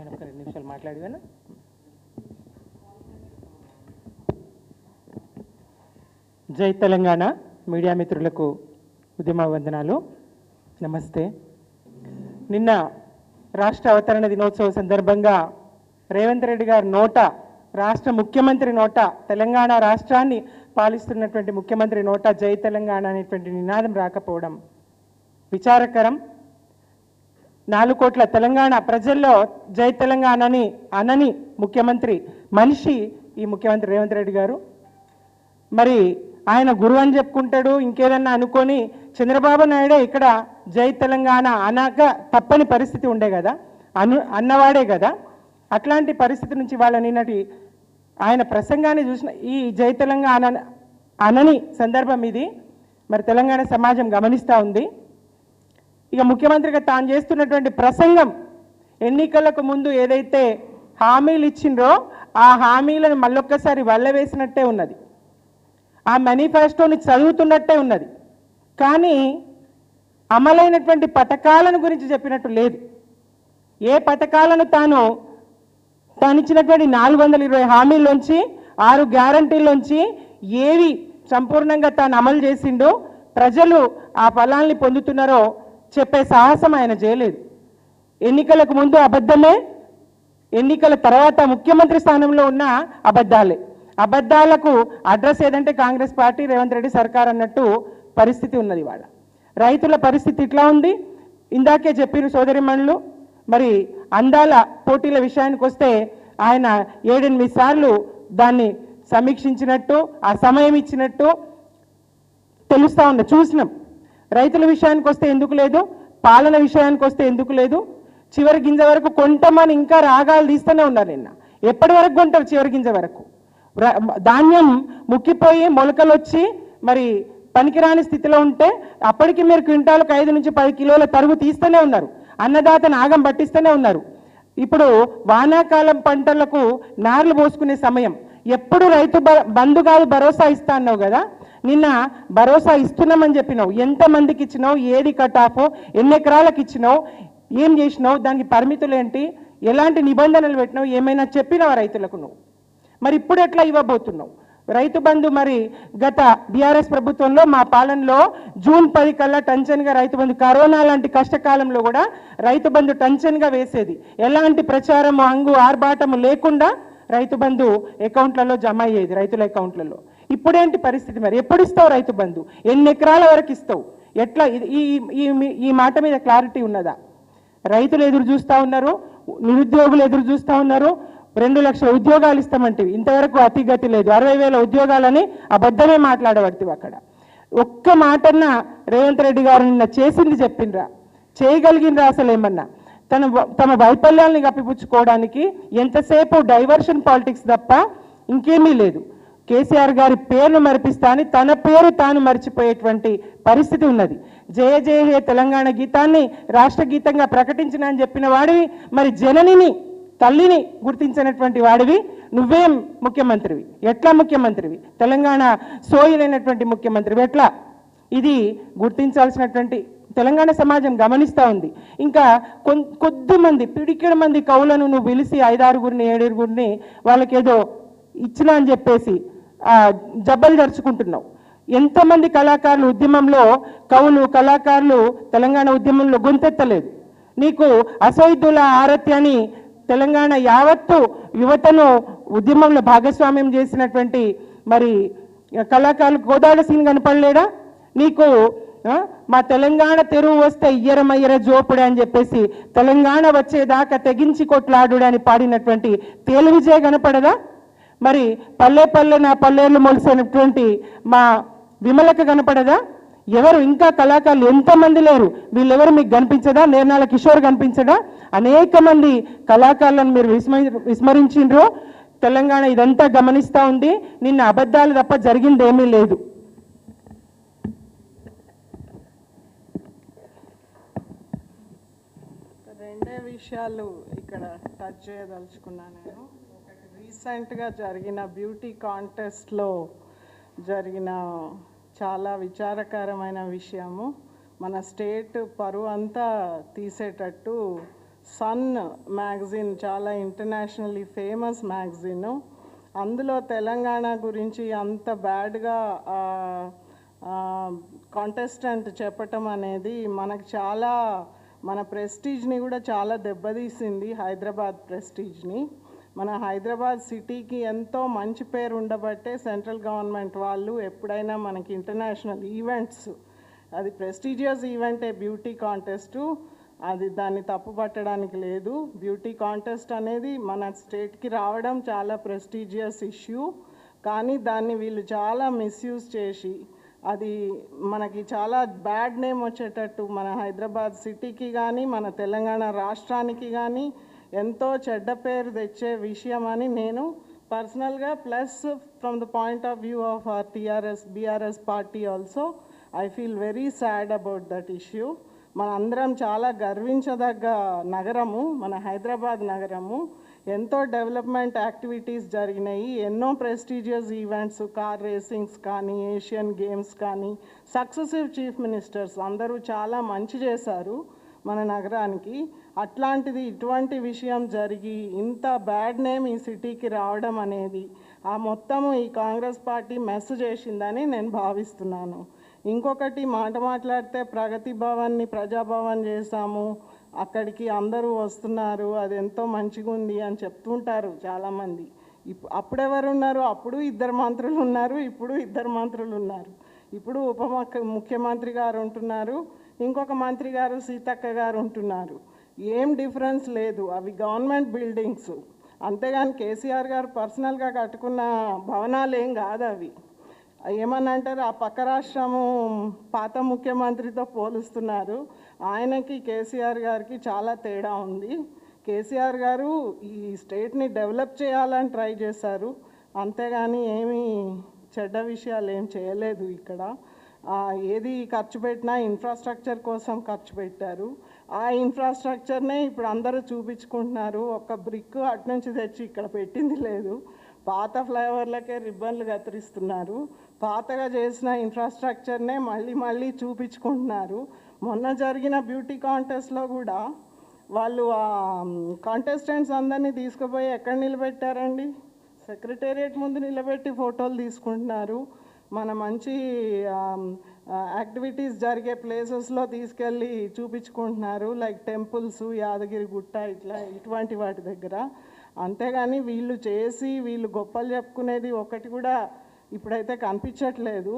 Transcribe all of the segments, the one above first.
నేను ఒక రెండు నిమిషాలు మాట్లాడివాను? జై తెలంగాణ. మీడియా మిత్రులకు ఉద్యమ వందనాలు నమస్తే. నిన్న రాష్ట్ర అవతరణ దినోత్సవ సందర్భంగా రేవంత్ రెడ్డి గారి నోట రాష్ట్ర ముఖ్యమంత్రి నోట తెలంగాణ రాష్ట్రాన్ని పాలిస్తున్నటువంటి ముఖ్యమంత్రి నోట జై తెలంగాణ అనేటువంటి నినాదం రాకపోవడం విచారకరం. నాలుగు కోట్ల తెలంగాణ ప్రజల్లో జై తెలంగాణని అనని ముఖ్యమంత్రి మనిషి ఈ ముఖ్యమంత్రి రేవంత్ రెడ్డి గారు. మరి ఆయన గురువు అని చెప్పుకుంటాడు ఇంకేదన్నా అనుకొని చంద్రబాబు నాయుడే ఇక్కడ జై తెలంగాణ అనక తప్పని పరిస్థితి ఉండే కదా అను అన్నవాడే కదా. అట్లాంటి పరిస్థితి నుంచి వాళ్ళ నిన్నటి ఆయన ప్రసంగాన్ని చూసిన ఈ జై తెలంగాణ అనని సందర్భం ఇది. మరి తెలంగాణ సమాజం గమనిస్తూ ఉంది. ఇక ముఖ్యమంత్రిగా తాను చేస్తున్నటువంటి ప్రసంగం ఎన్నికలకు ముందు ఏదైతే హామీలు ఇచ్చిండ్రో ఆ హామీలను మళ్ళొక్కసారి వల్లవేసినట్టే ఉన్నది. ఆ మేనిఫెస్టోని చదువుతున్నట్టే ఉన్నది. కానీ అమలైనటువంటి పథకాలను గురించి చెప్పినట్టు లేదు. ఏ పథకాలను తాను తాను ఇచ్చినటువంటి నాలుగు వందల ఇరవై హామీల్లోంచి ఆరు గ్యారంటీల్లోంచి ఏవి సంపూర్ణంగా తాను అమలు చేసిండో ప్రజలు ఆ ఫలాల్ని పొందుతున్నారో చెప్పే సాహసం ఆయన చేయలేదు. ఎన్నికలకు ముందు అబద్ధమే ఎన్నికల తర్వాత ముఖ్యమంత్రి స్థానంలో ఉన్న అబద్ధాలే. అబద్ధాలకు అడ్రస్ ఏదంటే కాంగ్రెస్ పార్టీ రేవంత్ రెడ్డి సర్కార్ అన్నట్టు పరిస్థితి ఉన్నది వాళ్ళ రైతుల పరిస్థితి ఇట్లా ఉంది. ఇందాకే చెప్పిన సోదరిమణులు మరి అందాల పోటీల విషయానికి వస్తే ఆయన ఏడెనిమిది సార్లు దాన్ని సమీక్షించినట్టు ఆ సమయం ఇచ్చినట్టు తెలుస్తూ ఉంది. చూసినాం. రైతుల విషయానికి వస్తే ఎందుకు లేదు? పాలన విషయానికి వస్తే ఎందుకు లేదు? చివరి గింజ వరకు కొంటమని ఇంకా రాగాలు తీస్తూనే ఉన్నారు నిన్న. ఎప్పటి వరకు కొంటారు చివరి గింజ వరకు? ధాన్యం ముక్కిపోయి మొలకలు వచ్చి మరి పనికిరాని స్థితిలో ఉంటే అప్పటికి మీరు క్వింటాలకు ఐదు నుంచి పది కిలోల తరుగు తీస్తూనే ఉన్నారు. అన్నదాత నాగం పట్టిస్తూనే ఉన్నారు. ఇప్పుడు వానాకాలం పంటలకు నార్లు పోసుకునే సమయం. ఎప్పుడు రైతు బ- బంధు కాదు భరోసా ఇస్తా అన్నావు కదా? నిన్న భరోసా ఇస్తున్నామని చెప్పినావు. ఎంతమందికి ఇచ్చినావు? ఏది కట్ ఆఫ్ ఎన్ని ఎకరాలకు ఇచ్చినావు? ఏం చేసినావు? దానికి పరిమితులు ఏంటి? ఎలాంటి నిబంధనలు పెట్టినావు? ఏమైనా చెప్పినావు రైతులకు నువ్వు? మరి ఇప్పుడు ఎట్లా ఇవ్వబోతున్నావు? రైతు బంధు మరి గత బీఆర్ఎస్ ప్రభుత్వంలో మా పాలనలో జూన్ పది కల్లా టంచన్గా రైతు బంధు కరోనా లాంటి కష్టకాలంలో కూడా రైతు బంధు టంచన్గా వేసేది. ఎలాంటి ప్రచారము అంగు ఆర్భాటము లేకుండా రైతు బంధు అకౌంట్లలో జమ అయ్యేది రైతుల అకౌంట్లలో. ఇప్పుడేంటి పరిస్థితి మరి? ఎప్పుడు ఇస్తావు రైతు బంధు? ఎన్ని ఎకరాల వరకు ఇస్తావు? ఎట్లా? ఈ ఈ- ఈ మాట మీద క్లారిటీ ఉన్నదా? రైతులు ఎదురు చూస్తూ ఉన్నారు నిరుద్యోగులు ఎదురు చూస్తూ ఉన్నారు రెండు లక్షల ఉద్యోగాలు ఇస్తామంటే ఇంతవరకు అతిగతి లేదు. అరవై వేల ఉద్యోగాలని అబద్ధమే మాట్లాడబడుతుంది అక్కడ. ఒక్క మాటన్న రేవంత్ రెడ్డి గారు నిన్న చేసింది చెప్పిండ్రా. చేయగలిగినరా అసలు ఏమన్నా? తన వ- తమ వైఫల్యాల్ని కప్పిపుచ్చుకోవడానికి ఎంతసేపు డైవర్షన్ పాలిటిక్స్ తప్ప ఇంకేమీ లేదు. కేసీఆర్ గారి పేరును మరిపిస్తా అని తన పేరు తాను మర్చిపోయేటువంటి పరిస్థితి ఉన్నది. జయ జయ హే తెలంగాణ గీతాన్ని రాష్ట్ర గీతంగా ప్రకటించిన అని చెప్పిన వాడివి మరి జననిని తల్లిని గుర్తించినటువంటి వాడివి నువ్వేం ముఖ్యమంత్రివి? ఎట్లా ముఖ్యమంత్రివి? తెలంగాణ సోయిలైనటువంటి ముఖ్యమంత్రివి ఎట్లా? ఇది గుర్తించాల్సినటువంటి తెలంగాణ సమాజం గమనిస్తూ ఉంది. ఇంకా కొన్ కొద్ది మంది పిడికిడ మంది కవులను నువ్వు పిలిచి ఐదారుగురిని ఏడుగురిని వాళ్ళకేదో ఇచ్చినా అని చెప్పేసి జబ్బలు నడుచుకుంటున్నావు. ఎంతమంది కళాకారులు ఉద్యమంలో కవులు కళాకారులు తెలంగాణ ఉద్యమంలో గొంతెత్తలేదు. నీకు అసైదుల ఆరత్యాన్ని తెలంగాణ యావత్తు యువతను ఉద్యమంలో భాగస్వామ్యం చేసినటువంటి మరి కళాకారులు గోదావరి సీన్ కనపడలేడా నీకు మా తెలంగాణ తెరువు వస్తే ఇయ్యరమయ్యర జోపుడే అని చెప్పేసి తెలంగాణ వచ్చేదాకా తెగించి కొట్లాడు అని పాడినటువంటి తేలి విజయ కనపడదా? మరి పల్లె పల్లె నా పల్లెలు మొలిసినటువంటి మా విమలక కనపడదా? ఎవరు ఇంకా కళాకారులు ఎంతమంది లేరు? వీళ్ళెవరు మీకు కనిపించదా? నేర్నాల కిషోర్ కనిపించడా? అనేక మంది కళాకారులను మీరు విస్మరి విస్మరించిండ్రు? తెలంగాణ ఇదంతా గమనిస్తూ ఉంది నిన్న అబద్ధాలు తప్ప జరిగింది ఏమీ లేదు. రెండే విషయాలు ఇక్కడ టచ్ చేయదలుచుకున్నా నేను. రీసెంట్గా జరిగిన బ్యూటీ కాంటెస్ట్లో జరిగిన చాలా విచారకరమైన విషయము. మన స్టేట్ పరువు అంతా తీసేటట్టు సన్ మ్యాగజైన్ చాలా ఇంటర్నేషనల్లీ ఫేమస్ మ్యాగజైన్. అందులో తెలంగాణ గురించి అంత బ్యాడ్గా కాంటెస్టెంట్ చెప్పటం అనేది మనకు చాలా మన ప్రెస్టీజ్ని కూడా చాలా దెబ్బతీసింది హైదరాబాద్ ప్రెస్టీజ్ని. మన హైదరాబాద్ సిటీకి ఎంతో మంచి పేరు ఉండబట్టే సెంట్రల్ గవర్నమెంట్ వాళ్ళు ఎప్పుడైనా మనకి ఇంటర్నేషనల్ ఈవెంట్స్ అది ప్రెస్టీజియస్ ఈవెంటే బ్యూటీ కాంటెస్టు అది దాన్ని తప్పు పట్టడానికి లేదు. బ్యూటీ కాంటెస్ట్ అనేది మన స్టేట్కి రావడం చాలా ప్రెస్టీజియస్ ఇష్యూ. కానీ దాన్ని వీళ్ళు చాలా మిస్యూజ్ చేసి అది మనకి చాలా బ్యాడ్ నేమ్ వచ్చేటట్టు మన హైదరాబాద్ సిటీకి కానీ మన తెలంగాణ రాష్ట్రానికి కానీ ఎంతో చెడ్డ పేరు తెచ్చే విషయం అని నేను పర్సనల్గా plus from the point of view of our TRS BRS party also I feel very sad about that issue. మన అందరం చాలా గర్వించదగ్గ నగరము మన హైదరాబాద్ నగరము. ఎంతో డెవలప్మెంట్ యాక్టివిటీస్ జరిగినాయి. ఎన్నో ప్రెస్టీజియస్ ఈవెంట్స్ కార్ రేసింగ్స్ కానీ ఏషియన్ గేమ్స్ కానీ సక్సెసివ్ చీఫ్ మినిస్టర్స్ అందరూ చాలా మంచి చేశారు మన నగరానికి. అట్లాంటిది ఇటువంటి విషయం జరిగి ఇంత బ్యాడ్ నేమ్ ఈ సిటీకి రావడం అనేది ఆ మొత్తము ఈ కాంగ్రెస్ పార్టీ మెస్ చేసిందని నేను భావిస్తున్నాను. ఇంకొకటి మాట మాట్లాడితే ప్రగతి భవన్ని ప్రజాభవన్ చేశాము. అక్కడికి అందరూ వస్తున్నారు. అది ఎంతో మంచిగా ఉంది అని చెప్తుంటారు చాలామంది. ఇప్పు అప్పుడెవరు ఉన్నారు అప్పుడు ఇద్దరు మంత్రులు ఉన్నారు ఇప్పుడు ఇద్దరు మంత్రులు ఉన్నారు. ఇప్పుడు ఉప ముఖ్యమంత్రి గారు ఉంటున్నారు. ఇంకొక మంత్రి గారు సీతక్క గారు ఉంటున్నారు. ఏం డిఫరెన్స్ లేదు. అవి గవర్నమెంట్ బిల్డింగ్స్. అంతేగాని కేసీఆర్ గారు పర్సనల్గా కట్టుకున్న భవనాలు ఏం కాదు అవి ఏమని అంటారు ఆ పక్క రాష్ట్రము పాత ముఖ్యమంత్రితో పోలుస్తున్నారు. ఆయనకి కేసీఆర్ గారికి చాలా తేడా ఉంది. కేసీఆర్ గారు ఈ స్టేట్ని డెవలప్ చేయాలని ట్రై చేశారు. అంతేగాని ఏమీ చెడ్డ విషయాలు ఏం చేయలేదు ఇక్కడ. ఏది ఖర్చు పెట్టినా ఇన్ఫ్రాస్ట్రక్చర్ కోసం ఖర్చు పెట్టారు. ఆ ఇన్ఫ్రాస్ట్రక్చర్నే ఇప్పుడు అందరూ చూపించుకుంటున్నారు. ఒక బ్రిక్ అటు నుంచి తెచ్చి ఇక్కడ పెట్టింది లేదు. పాత ఫ్లైఓవర్లకే రిబ్బన్లు కత్తిరిస్తున్నారు. పాతగా చేసిన ఇన్ఫ్రాస్ట్రక్చర్నే మళ్ళీ మళ్ళీ చూపించుకుంటున్నారు. మొన్న జరిగిన బ్యూటీ కాంటెస్ట్లో కూడా వాళ్ళు కాంటెస్టెంట్స్ అందరినీ తీసుకుపోయి ఎక్కడ నిలబెట్టారండి? సెక్రటేరియట్ ముందు నిలబెట్టి ఫోటోలు తీసుకుంటున్నారు. మన మంచి యాక్టివిటీస్ జరిగే ప్లేసెస్లో తీసుకెళ్ళి చూపించుకుంటున్నారు లైక్ టెంపుల్స్ యాదగిరి గుట్ట ఇట్లా ఇటువంటి వాటి దగ్గర. అంతేగాని వీళ్ళు చేసి వీళ్ళు గొప్పలు చెప్పుకునేది ఒకటి కూడా ఇప్పుడైతే కనిపించట్లేదు.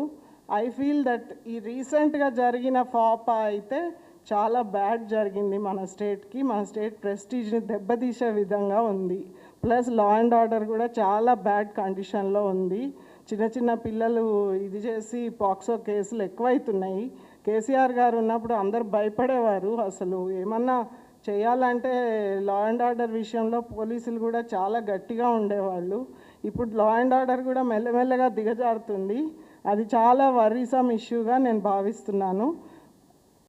ఐ ఫీల్ దట్ ఈ రీసెంట్గా జరిగిన ఫాపా అయితే చాలా బ్యాడ్ జరిగింది మన స్టేట్కి మన స్టేట్ ప్రెస్టీజ్ని దెబ్బతీసే విధంగా ఉంది. ప్లస్ లా అండ్ ఆర్డర్ కూడా చాలా బ్యాడ్ కండిషన్లో ఉంది. చిన్న చిన్న పిల్లలు ఇది చేసి పాక్సో కేసులు ఎక్కువైతున్నాయి. కేసీఆర్ గారు ఉన్నప్పుడు అందరు భయపడేవారు అసలు. ఏమన్నా చేయాలంటే లా అండ్ ఆర్డర్ విషయంలో పోలీసులు కూడా చాలా గట్టిగా ఉండేవాళ్ళు. ఇప్పుడు లా అండ్ ఆర్డర్ కూడా మెల్లమెల్లగా దిగజారుతుంది. అది చాలా వరీసమ్ ఇష్యూగా నేను భావిస్తున్నాను.